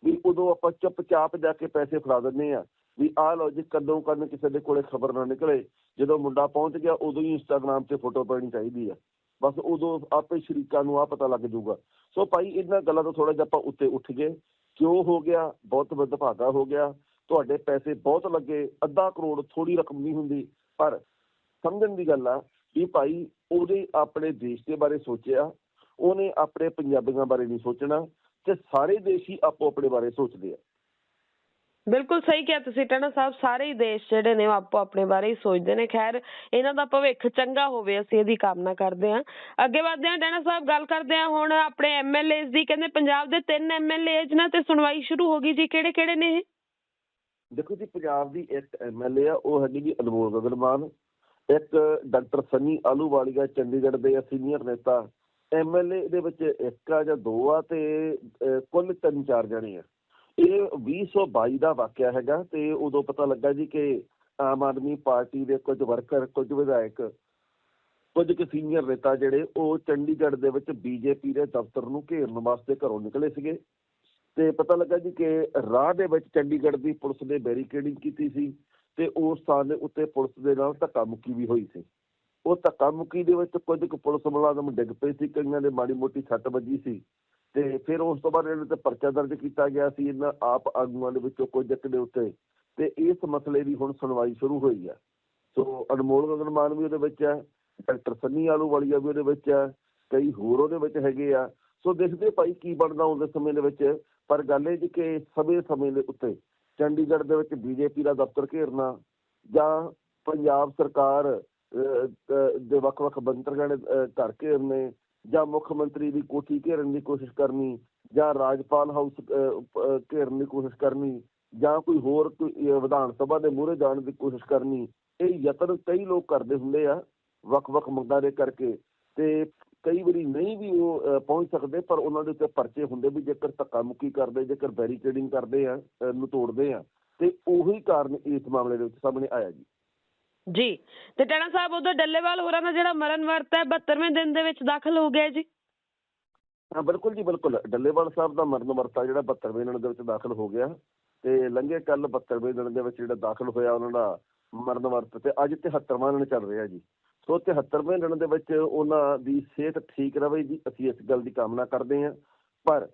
ਵੀ ਉਦੋਂ ਆਪਾਂ ਚੁੱਪਚਾਪ ਜਾ ਕੇ ਪੈਸੇ ਫੜਾ ਦਿੰਦੇ ਆ ਵੀ ਆਹ ਲਓ ਜੀ ਕਦੋਂ ਕਰਨ ਕਿਸੇ ਦੇ ਕੋਲੇ ਖਬਰ ਨਾ ਨਿਕਲੇ, ਜਦੋਂ ਮੁੰਡਾ ਪਹੁੰਚ ਗਿਆ ਉਦੋਂ ਹੀ ਇੰਸਟਾਗ੍ਰam ਤੇ ਫੋਟੋ ਪਾਣੀ ਚਾਹੀਦੀ ਆ। ਬਸ ਉਦੋਂ ਆਪੇ ਸ਼ਰੀਕਾਂ ਨੂੰ ਆ ਪਤਾ ਲੱਗ ਜਾਊਗਾ। ਸੋ ਭਾਈ ਇਹਨਾਂ ਗੱਲਾਂ ਤੋਂ ਥੋੜਾ ਜਿਹਾ ਆਪਾਂ ਉੱਤੇ ਉੱਠ ਗਏ। ਕਿਉਂ ਹੋ ਗਿਆ? ਬਹੁਤ ਵਡਭਾਗਾ ਹੋ ਗਿਆ। ਤੁਹਾਡੇ ਪੈਸੇ ਬਹੁਤ ਲੱਗੇ, ਅੱਧਾ ਕਰੋੜ ਥੋੜੀ ਰਕਮ ਨਹੀਂ ਹੁੰਦੀ। ਪਰ ਸਮਝਣ ਦੀ ਗੱਲ ਆ ਵੀ ਭਾਈ ਉਹਦੇ ਆਪਣੇ ਦੇਸ਼ ਦੇ ਬਾਰੇ ਸੋਚਿਆ ਉਹਨੇ ਆਪਣੇ ਪੰਜਾਬੀਆਂ ਬਾਰੇ ਨਹੀਂ ਸੋਚਣਾ ਤੇ ਸਾਰੇ ਦੇਸ਼ ਹੀ ਆਪੋ ਆਪਣੇ ਬਾਰੇ ਸੋਚਦੇ ਆ। ਬਿਲਕੁਲ ਸਹੀ ਕਿਹਾ ਤੁਸੀਂ ਟਣਾ ਸਾਹਿਬ ਸਾਰੇ ਹੀ ਦੇਸ਼ ਜਿਹੜੇ ਨੇ ਆਪੋ ਆਪਣੇ ਬਾਰੇ ਹੀ ਸੋਚਦੇ ਨੇ। ਖੈਰ ਇਹਨਾਂ ਦਾ ਭਵਿੱਖ ਚੰਗਾ ਹੋਵੇ ਅਸੀਂ ਇਹਦੀ ਕਾਮਨਾ ਕਰਦੇ ਹਾਂ। ਅੱਗੇ ਵਧਦੇ ਹਾਂ ਟਣਾ ਸਾਹਿਬ ਗੱਲ ਕਰਦੇ ਹਾਂ ਹੁਣ ਆਪਣੇ ਐਮਐਲਏਸ ਦੀ। ਕਹਿੰਦੇ ਪੰਜਾਬ ਦੇ ਤਿੰਨ ਐਮਐਲਏ ਜਿਹਨਾਂ ਤੇ ਸੁਣਵਾਈ ਸ਼ੁਰੂ ਹੋ ਗਈ ਜੀ ਕਿਹੜੇ ਕਿਹੜੇ ਨੇ ਇਹ? ਦੇਖੋ ਜੀ ਪੰਜਾਬ ਦੀ ਇੱਕ ਐਮਐਲਏ ਆ ਉਹ ਹੈਗੀ ਜੀ ਅਨਮੋਲ ਗਗਨ ਮਾਨ ਇੱਕ ਡਾਕਟਰ ਸਨੀ ਆਲੂਵਾਲੀਆ ਚੰਡੀਗੜ੍ਹ ਦੇ ਸੀਨੀਅਰ ਨੇਤਾ। ਐਮਐਲਏ ਦੇ ਵਿੱਚ ਇੱਕ ਆ ਜਾਂ ਦੋ ਆ ਤੇ ਕੁੱਲ ਤਿੰਨ ਚਾਰ ਜਣੇ ਆ। ਇਹ 2022 ਦਾ ਵਾਕਿਆ ਹੈਗਾ ਤੇ ਉਦੋਂ ਪਤਾ ਲੱਗਾ ਜੀ ਕਿ ਆਮ ਆਦਮੀ ਪਾਰਟੀ ਦੇ ਕੁਝ ਵਰਕਰ, ਕੁਝ ਵਿਧਾਇਕ, ਕੁਝ ਕੁ ਸੀਨੀਅਰ ਨੇਤਾ ਜਿਹੜੇ, ਉਹ ਚੰਡੀਗੜ੍ਹ ਦੇ ਵਿੱਚ ਬੀਜੇਪੀ ਦੇ ਦਫ਼ਤਰ ਨੂੰ ਘੇਰਨ ਵਾਸਤੇ ਘਰੋਂ ਨਿਕਲੇ ਸੀਗੇ। ਤੇ ਪਤਾ ਲੱਗਾ ਜੀ ਕਿ ਰਾਹ ਦੇ ਵਿੱਚ ਚੰਡੀਗੜ੍ਹ ਦੀ ਪੁਲਿਸ ਨੇ ਬੈਰੀਕੇਡਿੰਗ ਕੀਤੀ ਸੀ ਤੇ ਉਸ ਸਥਾਨ ਦੇ ਉੱਤੇ ਪੁਲਿਸ ਦੇ ਨਾਲ ਧੱਕਾ ਮੁੱਕੀ ਵੀ ਹੋਈ ਸੀ। ਉਹ ਧੱਕਾ ਮੁੱਕੀ ਦੇ ਵਿੱਚ? ਕੁਝ ਕੁ ਪੁਲਿਸ ਮੁਲਾਜ਼ਮ ਡਿੱਗ ਪਏ ਸੀ, ਕਈਆਂ ਦੇ ਮਾੜੀ ਮੋਟੀ ਸੱਟ ਵੱਜੀ ਸੀ। ਤੇ ਫਿਰ ਉਸ ਤੋਂ ਬਾਅਦ ਇਹਨਾਂ ਤੇ ਪਰਚਾ ਦਰਜ ਕੀਤਾ ਗਿਆ ਸੀ, ਇਹਨਾਂ ਆਪ ਆਗੂਆਂ ਦੇ ਵਿੱਚੋਂ ਕੁਝ ਇੱਕ ਦੇ ਉੱਤੇ। ਤੇ ਇਸ ਮਸਲੇ ਦੀ ਹੁਣ ਸੁਣਵਾਈ ਸ਼ੁਰੂ ਹੋਈ ਹੈ ਸੋ ਅਨਮੋਲ ਗਗਨ ਮਾਨ ਵੀ ਉਹਦੇ ਵਿੱਚ ਹੈ ਡਾਕਟਰ ਸੰਨੀ ਆਲੂਵਾਲੀਆ ਵੀ ਉਹਦੇ ਵਿੱਚ ਹੈ ਕਈ ਹੋਰ ਉਹਦੇ ਵਿੱਚ ਹੈਗੇ ਆ। ਸੋ ਦੇਖਦੇ ਭਾਈ ਕੀ ਬਣਦਾ ਉਹਦੇ ਸਮੇਂ ਦੇ ਵਿੱਚ। ਪਰ ਗੱਲ ਇਹ ਜੀ ਕਿ ਸਮੇਂ ਸਮੇਂ ਦੇ ਉੱਤੇ ਚੰਡੀਗੜ੍ਹ ਦੇ ਵਿੱਚ ਬੀਜੇਪੀ ਦਾ ਦਫ਼ਤਰ ਘੇਰਨਾ ਜਾਂ ਪੰਜਾਬ ਸਰਕਾਰ ਦੇ ਵੱਖ-ਵੱਖ ਮੰਤਰੀਆਂ ਨੇ ਅਹ, ਘਰ ਘੇਰਨੇ ਜਾਂ ਮੁੱਖ ਮੰਤਰੀ ਦੀ ਕੋਠੀ ਘੇਰਨ ਦੀ ਕੋਸ਼ਿਸ਼ ਕਰਨੀ ਜਾਂ ਰਾਜਪਾਲ ਹਾਊਸ ਘੇਰਨ ਦੀ ਕੋਸ਼ਿਸ਼ ਕਰਨੀ ਜਾਂ ਕੋਈ ਹੋਰ ਕੋਈ ਵਿਧਾਨ ਸਭਾ ਦੇ ਮੂਹਰੇ ਜਾਣ ਦੀ ਕੋਸ਼ਿਸ਼ ਕਰਨੀ ਇਹ ਯਤਨ ਕਈ ਲੋਕ ਕਰਦੇ ਹੁੰਦੇ ਆ ਵੱਖ-ਵੱਖ ਮੁੱਦਿਆਂ ਦੇ ਕਰਕੇ। ਤੇ ਕਈ ਵਾਰੀ ਨਹੀਂ ਵੀ ਉਹ ਪਹੁੰਚ ਸਕਦੇ ਪਰ ਉਹਨਾਂ ਦੇ ਉੱਤੇ ਪਰਚੇ ਹੁੰਦੇ ਵੀ ਜੇਕਰ ਧੱਕਾ ਮੁੱਕੀ ਕਰਦੇ ਜੇਕਰ ਬੈਰੀਕੇਡਿੰਗ ਕਰਦੇ ਆ ਨੂੰ ਤੋੜਦੇ ਆ। ਤੇ ਉਹੀ ਕਾਰਨ ਇਸ ਮਾਮਲੇ ਦੇ ਵਿੱਚ ਸਾਹਮਣੇ ਆਇਆ ਜੀ। ਜੀ। ਤੇ ਟਣਾ ਸਾਹਿਬ, ਉਧਰ ਡੱਲੇਵਾਲ ਹੋਰਾਂ ਦਾ ਜਿਹੜਾ ਮਰਨ ਵਰਤ ਹੈ 72ਵੇਂ ਦਿਨ ਦੇ ਵਿੱਚ ਦਾਖਲ ਹੋ ਗਿਆ ਜੀ। ਹਾਂ, ਬਿਲਕੁਲ ਜੀ, ਬਿਲਕੁਲ। ਡੱਲੇਵਾਲ ਸਾਹਿਬ ਦਾ ਮਰਨ ਵਰਤਾ ਜਿਹੜਾ 72ਵੇਂ ਦਿਨ ਦੇ ਵਿੱਚ ਦਾਖਲ ਹੋ ਗਿਆ। ਤੇ ਲੰਘੇ ਕੱਲ 72ਵੇਂ ਦਿਨ ਦੇ ਵਿੱਚ ਜਿਹੜਾ ਦਾਖਲ ਹੋਇਆ ਉਹਨਾਂ ਦਾ ਮਰਨ ਵਰਤ ਤੇ ਅੱਜ 73ਵਾਂ ਦਿਨ ਚੱਲ ਰਿਹਾ ਜੀ। ਸੋ 73ਵੇਂ ਦਿਨ ਦੇ ਵਿੱਚ ਉਹਨਾਂ ਦੀ ਸਿਹਤ ਠੀਕ ਰਹੇ ਜੀ। ਅਸੀਂ ਇਸ ਗੱਲ ਦੀ ਕਾਮਨਾ ਕਰਦੇ ਹਾਂ। ਪਰ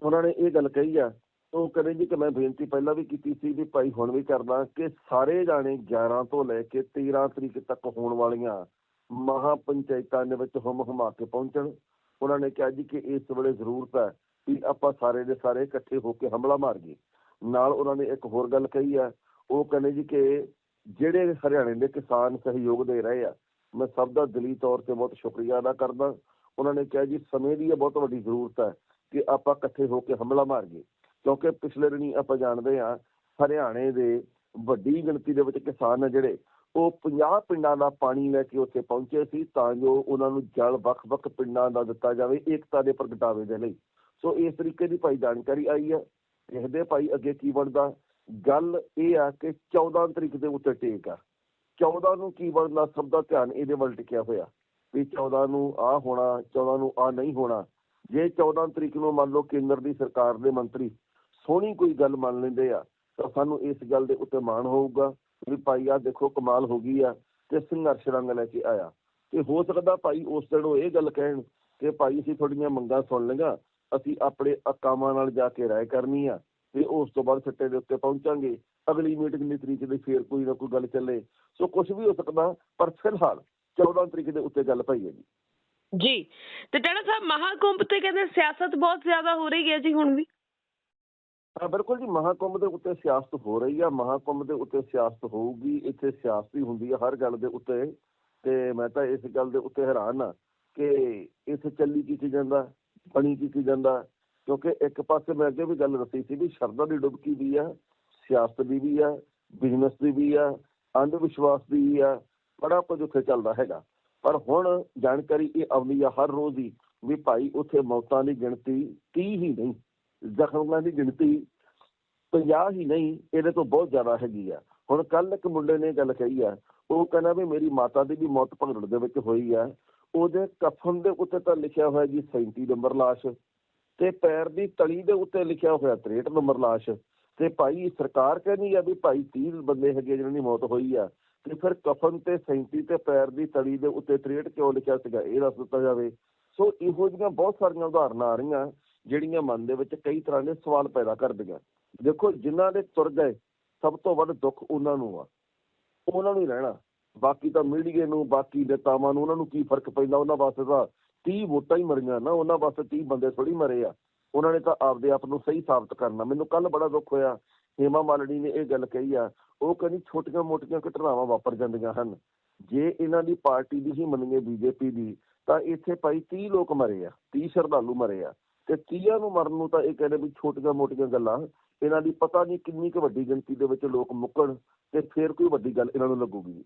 ਉਹਨਾਂ ਨੇ ਇਹ ਗੱਲ ਕਹੀ ਆ ਉਹ ਕਹਿੰਦੇ ਜੀ ਕਿ ਮੈਂ ਬੇਨਤੀ ਪਹਿਲਾਂ ਵੀ ਕੀਤੀ ਸੀ ਵੀ ਭਾਈ ਹੁਣ ਵੀ ਕਰਦਾ ਕਿ ਸਾਰੇ ਜਾਣੇ 11 ਤੋਂ ਲੈ ਕੇ 13 ਤਰੀਕ ਤੱਕ ਹੋਣ ਵਾਲੀਆਂ ਮਹਾ ਪੰਚਾਇਤਾਂ ਦੇ ਵਿੱਚ ਹੁਮ ਹੁਮਾ ਕੇ ਪਹੁੰਚਣ। ਉਹਨਾਂ ਨੇ ਕਿਹਾ ਜੀ ਕਿ ਇਸ ਵੇਲੇ ਜ਼ਰੂਰਤ ਹੈ ਵੀ ਆਪਾਂ ਸਾਰੇ ਦੇ ਸਾਰੇ ਇਕੱਠੇ ਹੋ ਕੇ ਹਮਲਾ ਮਾਰੀਏ। ਨਾਲ ਉਹਨਾਂ ਨੇ ਇੱਕ ਹੋਰ ਗੱਲ ਕਹੀ ਆ, ਉਹ ਕਹਿੰਦੇ ਜੀ ਕਿ ਜਿਹੜੇ ਹਰਿਆਣੇ ਦੇ ਕਿਸਾਨ ਸਹਿਯੋਗ ਦੇ ਰਹੇ ਆ, ਮੈਂ ਸਭ ਦਾ ਦਿਲੀ ਤੌਰ ਤੇ ਬਹੁਤ ਸ਼ੁਕਰੀਆ ਅਦਾ ਕਰਦਾ। ਉਹਨਾਂ ਨੇ ਕਿਹਾ ਜੀ ਸਮੇਂ ਦੀ ਇਹ ਬਹੁਤ ਵੱਡੀ ਜ਼ਰੂਰਤ ਹੈ ਕਿ ਆਪਾਂ ਇਕੱਠੇ ਹੋ ਕੇ ਹਮਲਾ ਮਾਰੀਏ। ਕਿਉਂਕਿ ਪਿਛਲੇ ਦਿਨੀ ਆਪਾਂ ਜਾਣਦੇ ਹਾਂ ਹਰਿਆਣੇ ਦੇ ਵੱਡੀ ਗਿਣਤੀ ਦੇ ਵਿੱਚ ਕਿਸਾਨ ਆ ਜਿਹੜੇ ਉਹ 50 ਪਿੰਡਾਂ ਦਾ ਪਾਣੀ ਲੈ ਕੇ ਉੱਥੇ ਪਹੁੰਚੇ ਸੀ ਤਾਂ ਜੋ ਉਹਨਾਂ ਨੂੰ ਜਲ ਵੱਖ-ਵੱਖ ਪਿੰਡਾਂ ਦਾ ਦਿੱਤਾ ਜਾਵੇ ਏਕਤਾ ਦੇ ਪ੍ਰਗਟਾਵੇ ਦੇ ਲਈ। ਸੋ ਇਸ ਤਰੀਕੇ ਦੀ ਭਾਈ ਜਾਣਕਾਰੀ ਆਈ ਹੈ। ਦੇਖਦੇ ਭਾਈ ਅੱਗੇ ਕੀ ਬਣਦਾ। ਗੱਲ ਇਹ ਆ ਕਿ 14 ਤਰੀਕ ਦੇ ਉੱਤੇ ਟੇਕ ਆ। 14 ਨੂੰ ਕੀ ਬਣਦਾ ਸਭ ਦਾ ਧਿਆਨ ਇਹਦੇ ਵੱਲ ਟਿਕਿਆ ਹੋਇਆ। ਵੀ 14 ਨੂੰ ਆ ਹੋਣਾ 14 ਨੂੰ ਆ ਨਹੀਂ ਹੋਣਾ। ਜੇ 14 ਤਰੀਕ ਨੂੰ ਮੰਨ ਲਓ ਕੇਂਦਰ ਦੀ ਸਰਕਾਰ ਦੇ ਮੰਤਰੀ ਸੋਹਣੀ ਕੋਈ ਗੱਲ ਮੰਨ ਲੈਂਦੇ ਆ, ਤਾਂ ਸਾਨੂੰ ਇਸ ਗੱਲ ਦੇ ਉੱਤੇ ਮਾਣ ਹੋਊਗਾ ਵੀ ਭਾਈ ਆ ਦੇਖੋ ਕਮਾਲ ਹੋ ਗਈ ਆ ਤੇ ਸੰਘਰਸ਼ ਰੰਗ ਲੈ ਕੇ ਆਇਆ। ਤੇ ਹੋ ਸਕਦਾ ਭਾਈ ਉਸ ਦਿਨ ਉਹ ਇਹ ਗੱਲ ਕਹਿਣ ਕਿ ਭਾਈ ਅਸੀਂ ਤੁਹਾਡੀਆਂ ਮੰਗਾਂ ਸੁਣ ਲਈਆਂ, ਅਸੀਂ ਆਪਣੇ ਅਕਾਮਾਂ ਨਾਲ ਜਾ ਕੇ ਰਾਏ ਕਰਨੀ ਆ ਤੇ ਉਸ ਤੋਂ ਬਾਅਦ ਸਿੱਟੇ ਦੇ ਉੱਤੇ ਪਹੁੰਚਾਂਗੇ, ਅਗਲੀ ਮੀਟਿੰਗ ਦੀ ਤਰੀਕ ਦੇ ਫੇਰ ਕੋਈ ਨਾ ਕੋਈ ਗੱਲ ਚੱਲੇ। ਸੋ ਕੁਝ ਵੀ ਹੋ ਸਕਦਾ, ਪਰ ਫਿਲਹਾਲ 14 ਤਰੀਕ ਦੇ ਉੱਤੇ ਗੱਲ ਪਈ ਹੈ ਜੀ। ਜੀ, ਤੇ ਟਣਾ ਸਾਹਿਬ ਮਹਾਕੁੰਭ ਤੇ ਕਹਿੰਦੇ ਸਿਆਸਤ ਬਹੁਤ ਜ਼ਿਆਦਾ ਹੋ ਰਹੀ ਹੈ ਜੀ ਹੁਣ ਵੀ? ਹਾਂ, ਬਿਲਕੁਲ ਜੀ, ਮਹਾਕੁੰਭ ਦੇ ਉੱਤੇ ਸਿਆਸਤ ਹੋ ਰਹੀ ਆ, ਮਹਾਕੁੰਭ ਦੇ ਉੱਤੇ ਸਿਆਸਤ ਹੋਊਗੀ, ਇੱਥੇ ਸਿਆਸਤ ਹੀ ਹੁੰਦੀ ਆ, ਹਰ ਗੱਲ ਦੇ ਉੱਤੇ। ਤੇ ਮੈਂ ਤਾਂ ਇਸ ਗੱਲ ਦੇ ਉੱਤੇ ਹੈਰਾਨ ਆ ਕਿ ਇੱਥੇ ਚੱਲੀ ਕੀਤੀ ਜਾਂਦਾ, ਬਣੀ ਕੀਤੀ ਜਾਂਦਾ, ਕਿਉਂਕਿ ਇੱਕ ਪਾਸੇ ਮੈਂ ਅੱਗੇ ਵੀ ਗੱਲ ਦੱਸੀ ਸੀ ਵੀ ਸ਼ਰਧਾ ਦੀ ਡੁਬਕੀ ਵੀ ਆ, ਸਿਆਸਤ ਦੀ ਵੀ ਆ, ਬਿਜ਼ਨਸ ਦੀ ਵੀ ਆ, ਅੰਧ ਵਿਸ਼ਵਾਸ ਦੀ ਵੀ ਆ, ਬੜਾ ਕੁਝ ਉੱਥੇ ਚੱਲਦਾ ਹੈਗਾ। ਪਰ ਹੁਣ ਜਾਣਕਾਰੀ ਇਹ ਆਉਂਦੀ ਆ ਹਰ ਰੋਜ਼ ਹੀ ਵੀ ਭਾਈ, ਉੱਥੇ ਮੌਤਾਂ ਦੀ ਗਿਣਤੀ 30 ਹੀ ਨਹੀਂ। ਜ਼ਖਮਾਂ ਦੀ ਗਿਣਤੀ 50 ਹੀ ਨਹੀਂ, ਇਹਦੇ ਤੋਂ ਬਹੁਤ ਜ਼ਿਆਦਾ ਹੈਗੀ ਆ। ਹੁਣ ਕੱਲ ਇੱਕ ਮੁੰਡੇ ਨੇ ਗੱਲ ਕਹੀ ਆ, ਉਹ ਕਹਿੰਦਾ ਵੀ ਮੇਰੀ ਮਾਤਾ ਦੀ ਵੀ ਮੌਤ ਭੰਗੜ ਦੇ ਵਿੱਚ ਹੋਈ ਆ। ਉਹਦੇ ਕਫਨ ਦੇ ਉੱਤੇ ਤਾਂ ਲਿਖਿਆ ਹੋਇਆ ਜੀ 37 ਨੰਬਰ ਲਾਸ਼ ਤੇ ਪੈਰ ਦੀ ਤਲੀ ਦੇ ਉੱਤੇ ਲਿਖਿਆ ਹੋਇਆ 63 ਨੰਬਰ ਲਾਸ਼। ਤੇ ਭਾਈ ਸਰਕਾਰ ਕਹਿੰਦੀ ਆ ਵੀ ਭਾਈ 30 ਬੰਦੇ ਹੈਗੇ ਜਿਹਨਾਂ ਦੀ ਮੌਤ ਹੋਈ ਆ। ਤੇ ਫਿਰ ਕਫਨ ਤੇ 37 ਤੇ ਪੈਰ ਦੀ ਤਲੀ ਦੇ ਉੱਤੇ 63 ਕਿਉਂ ਲਿਖਿਆ ਸੀਗਾ, ਇਹ ਦੱਸ ਦਿੱਤਾ ਜਾਵੇ। ਸੋ ਇਹੋ ਜਿਹੀਆਂ ਬਹੁਤ ਸਾਰੀਆਂ ਉਦਾਹਰਨਾਂ ਆ ਰਹੀਆਂ। ਜਿਹੜੀਆਂ ਮਨ ਦੇ ਵਿੱਚ ਕਈ ਤਰ੍ਹਾਂ ਦੇ ਸਵਾਲ ਪੈਦਾ ਕਰਦੀਆਂ। ਦੇਖੋ, ਜਿਨ੍ਹਾਂ ਦੇ ਤੁਰ ਗਏ, ਸਭ ਤੋਂ ਵੱਧ ਦੁੱਖ ਉਹਨਾਂ ਨੂੰ ਆ। ਉਹਨਾਂ ਨੂੰ ਹੀ ਰਹਿਣਾ। ਬਾਕੀ ਤਾਂ ਮੀਡੀਏ ਨੂੰ, ਬਾਕੀ ਨੇਤਾਵਾਂ ਨੂੰ, ਉਹਨਾਂ ਨੂੰ ਕੀ ਫ਼ਰਕ ਪੈਂਦਾ? ਉਹਨਾਂ ਵਾਸਤੇ ਤਾਂ 30 ਵੋਟਾਂ ਹੀ ਮਰੀਆਂ ਨਾ, ਉਹਨਾਂ ਵਾਸਤੇ 30 ਬੰਦੇ ਥੋੜੀ ਮਰੇ ਆ। ਉਹਨਾਂ ਨੇ ਤਾਂ ਆਪਦੇ ਆਪ ਨੂੰ ਸਹੀ ਸਾਬਤ ਕਰਨਾ। ਮੈਨੂੰ ਕੱਲ ਬੜਾ ਦੁੱਖ ਹੋਇਆ। ਹੇਮਾ ਮਾਲਣੀ ਨੇ ਇਹ ਗੱਲ ਕਹੀ ਆ, ਉਹ ਕਹਿੰਦੀ ਛੋਟੀਆਂ ਮੋਟੀਆਂ ਘਟਨਾਵਾਂ ਵਾਪਰ ਜਾਂਦੀਆਂ ਹਨ। ਜੇ ਇਹਨਾਂ ਦੀ ਪਾਰਟੀ ਦੀ ਹੀ ਮੰਨੀਏ ਬੀਜੇਪੀ ਦੀ, ਤਾਂ ਇੱਥੇ ਭਾਈ 30 ਲੋਕ ਮਰੇ ਆ 30 ਸ਼ਰਧਾਲੂ ਮਰੇ ਆ। ਤੇ 30 ਨੂੰ ਮਰਨ ਨੂੰ ਤਾਂ ਇਹ ਕਹਿੰਦੇ ਵੀ ਛੋਟੀਆਂ ਮੋਟੀਆਂ ਗੱਲਾਂ, ਇਹਨਾਂ ਦੀ ਪਤਾ ਨਹੀਂ ਕਿੰਨੀ ਕੁ ਵੱਡੀ ਗਿਣਤੀ ਦੇ ਵਿੱਚ ਲੋਕ ਮੁੱਕਣ ਤੇ ਫਿਰ ਕੋਈ ਵੱਡੀ ਗੱਲ ਇਹਨਾਂ ਨੂੰ ਲੱਗੂਗੀ।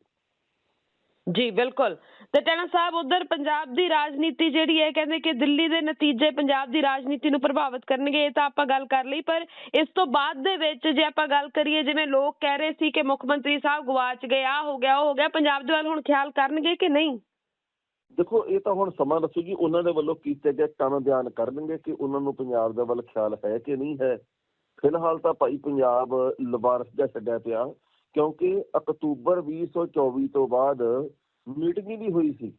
ਜੀ, ਬਿਲਕੁਲ। ਤੇ ਟੈਣਾ ਸਾਹਿਬ, ਉਧਰ ਪੰਜਾਬ ਦੀ ਰਾਜਨੀਤੀ ਜਿਹੜੀ ਹੈ ਕਹਿੰਦੇ ਕਿ ਦਿੱਲੀ ਦੇ ਨਤੀਜੇ ਪੰਜਾਬ ਦੀ ਰਾਜਨੀਤੀ ਨੂੰ ਪ੍ਰਭਾਵਿਤ ਕਰਨਗੇ, ਇਹ ਤਾਂ ਆਪਾਂ ਗੱਲ ਕਰ ਲਈ, ਪਰ ਇਸ ਤੋਂ ਬਾਅਦ ਦੇ ਵਿੱਚ ਜੇ ਆਪਾਂ ਗੱਲ ਕਰੀਏ, ਜਿਵੇਂ ਲੋਕ ਕਹਿ ਰਹੇ ਸੀ ਕਿ ਮੁੱਖ ਮੰਤਰੀ ਸਾਹਿਬ ਗਵਾਚ ਗਏ ਆ ਹੋ ਗਿਆ, ਉਹ ਹੋ ਗਿਆ, ਪੰਜਾਬ ਦੇ ਵੱਲ ਹੁਣ ਖਿਆਲ ਕਰਨਗੇ ਕਿ ਨਹੀਂ? ਦੇਖੋ, ਇਹ ਤਾਂ ਹੁਣ ਸਮਾਂ ਦੱਸੂਗੀ, ਉਹਨਾਂ ਦੇ ਵੱਲੋਂ ਕੀਤੇ ਗਏ ਕੰਮ ਬਿਆਨ ਕਰਨਗੇ ਕਿ ਉਹਨਾਂ ਨੂੰ ਪੰਜਾਬ ਦੇ ਵੱਲ ਖਿਆਲ ਹੈ ਕਿ ਨਹੀਂ ਹੈ। ਫਿਲਹਾਲ ਤਾਂ ਭਾਈ ਪੰਜਾਬ ਲਵਾਰਸ ਜਿਹਾ ਛੱਡਿਆ ਪਿਆ, ਕਿਉਂਕਿ ਅਕਤੂਬਰ 2024 ਤੋਂ ਬਾਅਦ ਮੀਟਿੰਗ ਹੀ ਨਹੀਂ ਹੋਈ ਸੀ।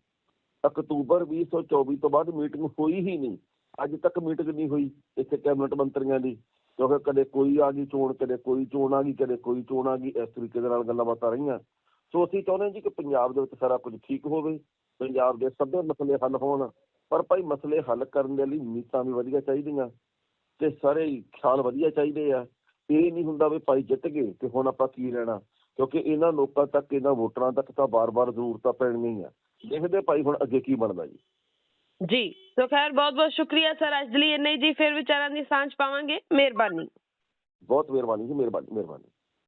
ਅਕਤੂਬਰ 2024 ਤੋਂ ਬਾਅਦ ਮੀਟਿੰਗ ਹੋਈ ਹੀ ਨਹੀਂ। ਅੱਜ ਤੱਕ ਮੀਟਿੰਗ ਨਹੀਂ ਹੋਈ ਇੱਥੇ ਕੈਬਨਿਟ ਮੰਤਰੀਆਂ ਦੀ, ਕਿਉਂਕਿ ਕਦੇ ਕੋਈ ਆ ਗਈ ਚੋਣ, ਕਦੇ ਕੋਈ ਚੋਣ ਆ ਗਈ, ਕਦੇ ਕੋਈ ਚੋਣ ਆ ਗਈ, ਇਸ ਤਰੀਕੇ ਦੇ ਨਾਲ ਗੱਲਾਂ ਬਾਤਾਂ ਰਹੀਆਂ। ਸੋ ਅਸੀਂ ਚਾਹੁੰਦੇ ਹਾਂ ਜੀ ਕਿ ਪੰਜਾਬ ਦੇ ਵਿੱਚ ਸਾਰਾ ਕੁਝ ਠੀਕ ਹੋਵੇ। ਪੰਜਾਬ ਦੇ ਸਭੇ ਮਸਲੇ ਹੱਲ ਹੋਣ ਪਰ ਭਾਈ ਮਸਲੇ ਹੱਲ ਕਰਨ ਦੇ ਲਈ ਨੀਤਾਂ ਵੀ ਵਧੀਆ ਚਾਹੀਦੀਆਂ ਤੇ ਸਾਰੇ ਖਿਆਲ ਵਧੀਆ ਚਾਹੀਦੇ ਆ। ਇਹ ਨਹੀਂ ਹੁੰਦਾ ਵੀ ਭਾਈ ਜਿੱਤ ਗਏ ਤੇ ਹੁਣ ਆਪਾਂ ਕੀ ਲੈਣਾ ਕਿਉਂਕਿ ਇਹਨਾਂ ਲੋਕਾਂ ਤੱਕ ਇਹਨਾਂ ਵੋਟਰਾਂ ਤੱਕ ਤਾਂ ਬਾਰ-ਬਾਰ ਜ਼ਰੂਰਤਾਂ ਪੈਣੀਆਂ ਹੀ ਆ। ਦੇਖਦੇ ਭਾਈ ਹੁਣ ਅੱਗੇ ਕੀ ਬਣਦਾ ਜੀ। ਜੀ ਸੋ ਖੈਰ ਬਹੁਤ ਬਹੁਤ ਸ਼ੁਕਰੀਆ ਸਰ ਅੱਜ ਲਈ ਇੰਨਾ ਜੀ ਫਿਰ ਵਿਚਾਰਾਂ ਦੀ ਸਾਂਝ ਪਾਵਾਂਗੇ। ਮਿਹਰਬਾਨੀ। ਬਹੁਤ ਮਿਹਰਬਾਨੀ ਜੀ ਮਿਹਰਬਾਨੀ ਮਿਹਰਬਾਨੀ।